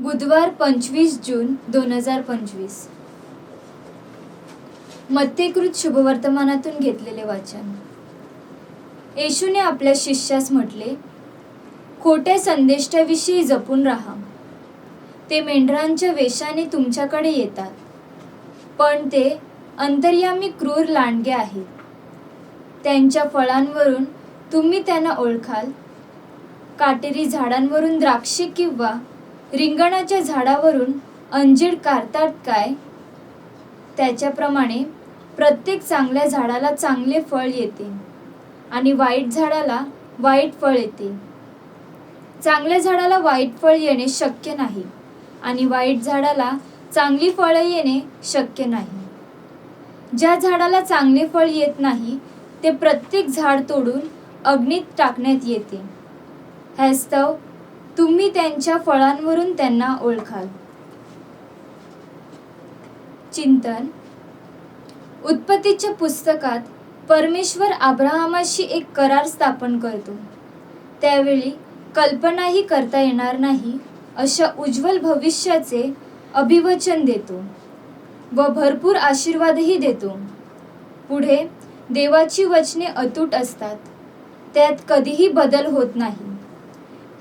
बुधवार पंचवीस जून दोन हजार पंचवीस. मत्तेकृत शुभवर्तमानातून घेतलेले वाचन. येशूने आपल्या शिष्यास म्हटले खोट्या संदेष्टाविषयी जपून राहा. ते मेंढरांच्या वेशाने तुमच्याकडे येतात. पण ते अंतर्यामी क्रूर लांडगे आहेत. त्यांच्या फळांवरून तुम्ही त्यांना ओळखाल. काटेरी झाडांवरून द्राक्षे किंवा रिंगणाच्या झाडावरून अंजीर काढतात काय? त्याच्याप्रमाणे प्रत्येक चांगल्या झाडाला चांगले फळ येते आणि वाईट झाडाला वाईट फळ येते. चांगल्या झाडाला वाईट फळ येणे शक्य नाही आणि वाईट झाडाला चांगली फळं येणे शक्य नाही. ज्या झाडाला चांगले फळ येत नाही ते प्रत्येक झाड तोडून अग्नीत टाकण्यात येते. ह्यास्तव तुम्ही त्यांच्या फळांवरून त्यांना ओळखाल. चिंतन. उत्पत्तीच्या पुस्तकात परमेश्वर अब्राहमाशी एक करार स्थापन करतो. त्यावेळी कल्पनाही करता येणार नाही अशा उज्ज्वल भविष्याचे अभिवचन देतो व भरपूर आशीर्वादही देतो. पुढे देवाची वचने अतूट असतात त्यात कधीही बदल होत नाही.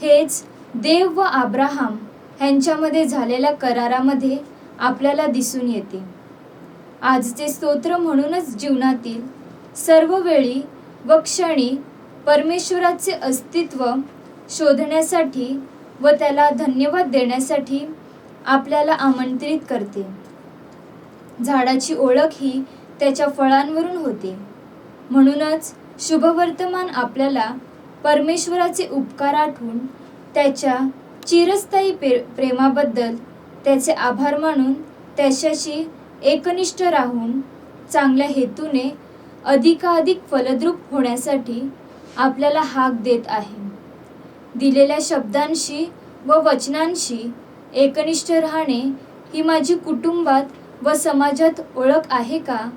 हेच देव व आब्राहाम ह्यांच्यामध्ये झालेल्या करारामध्ये आपल्याला दिसून येते. आजचे स्तोत्र म्हणूनच जीवनातील सर्व वेळी व क्षणी परमेश्वराचे अस्तित्व शोधण्यासाठी व त्याला धन्यवाद देण्यासाठी आपल्याला आमंत्रित करते. झाडाची ओळख ही त्याच्या फळांवरून होते. म्हणूनच शुभवर्तमान आपल्याला परमेश्वराचे उपकार आठवून त्याच्या चिरस्थायी प्रे प्रेमाबद्दल त्याचे आभार मानून त्याच्याशी एकनिष्ठ राहून चांगल्या हेतूने अधिकाधिक फलद्रूप होण्यासाठी आपल्याला हाक देत आहे. दिलेल्या शब्दांशी व वचनांशी एकनिष्ठ राहणे ही माझी कुटुंबात व समाजात ओळख आहे का?